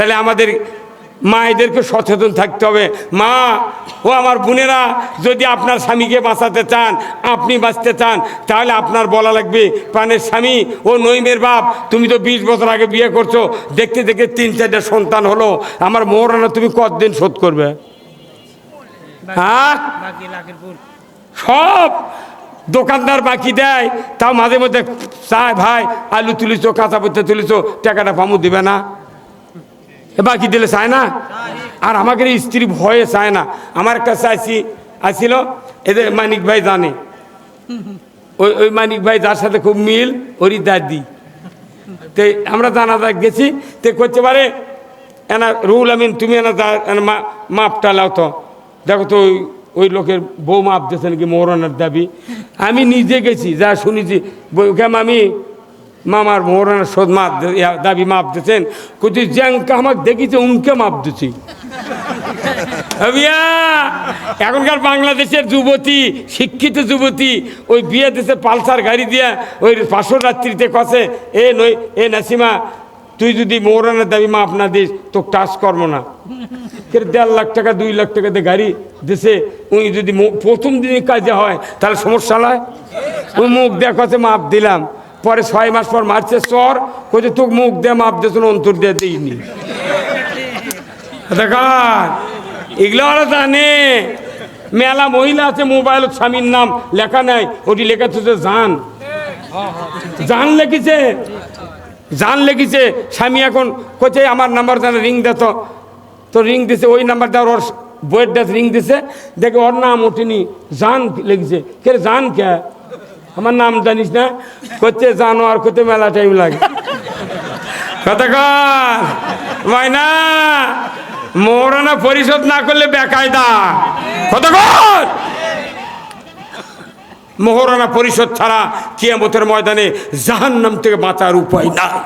তাহলে আমাদের মায়েদেরকে সচেতন থাকতে হবে। মা, ও আমার বোনেরা, যদি আপনার স্বামীকে বাঁচাতে চান, আপনি বাঁচতে চান, তাহলে আপনার বলা লাগবে, প্রাণের স্বামী ও নইমের বাপ, তুমি তো বিশ বছর আগে বিয়ে করছ, দেখতে দেখতে তিন চারটা সন্তান হলো। আমার মোহরানা তুমি কতদিন শোধ করবে? হ্যাঁ? সব দোকানদার বাকি দেয়, তাও মাঝে মধ্যে চায়, ভাই, আলু তুলিছ, কাঁচা পত্তা তুলিছ, টাকাটা পামু দিবে না। বাকি দিলে চায় না? আর আমাকে স্ত্রী ভয়ে চায় না। আমার কাছে আসি, আসিল, এদের মানিক ভাই জানে। ওই ওই মানিক ভাই যার সাথে খুব মিল, ওরই দাদি। তো আমরা জানাজা গেছি, তে করতে পারে, এনা রুল আমিন, তুমি এনা মাপটা লাও তো। দেখো তো ওই ওই লোকের বউ মাপ দিয়েছে নাকি মৌরানার দাবি। আমি নিজে গেছি, যা শুনেছি আমি মামার মৌরানার শোধ মাপ দাবি মাপ দিয়েছেন কুচি জ্যাংকা আমাকে দেখিছে উমকে মাপ দিছি। এখনকার বাংলাদেশের যুবতী, শিক্ষিত যুবতী, ওই বিয়ে দেশে পালসার গাড়ি দিয়া, ওই পাঁচশো রাত্রিতে কষে এ নই, এ নাসিমা, তুই যদি মৌরানের দাবি মাপ না দিস তো টাচ কর্ম না। দেড় লাখ টাকা, দুই লাখ টাকা দিয়ে গাড়ি দেশে উনি যদি প্রথম দিনই কাজে হয়, তাহলে সমস্যা নয়। ওই মুখ দেখাতে মাপ দিলাম। পরে ছয় মাস পর মারছে চর কোথায় তোকে মুখ দিয়ে মাপ দিয়েছ অন্তর দিয়ে দিইনি। দেখার এগুলো ওরা জানে। মেলা মহিলা আছে, মোবাইল স্বামীর নাম লেখা নাই, ওটি লেখা হচ্ছে জান। জান লেখিছে। জান লেখিছে। স্বামী এখন কোথায় আমার নাম্বার জানে রিং দিত তো। রিং দিছে, ওই নাম্বার দেওয়ার ওর বইয়ের ডাস রিং দিছে। দেখে ওর নাম ওঠেনি জান লিখছে। কে জান কে? আমার নাম জানিস না করতে জানো আর করতে মেলা টাইম লাগে। কতক্ষণ ময়না মৌরানা পরিশোধ না করলে বেকায়দা। কতক্ষণ মোহরানা পরিশোধ ছাড়া কিয়ামতের ময়দানে জাহান্নাম থেকে বাঁচার উপায় নাই।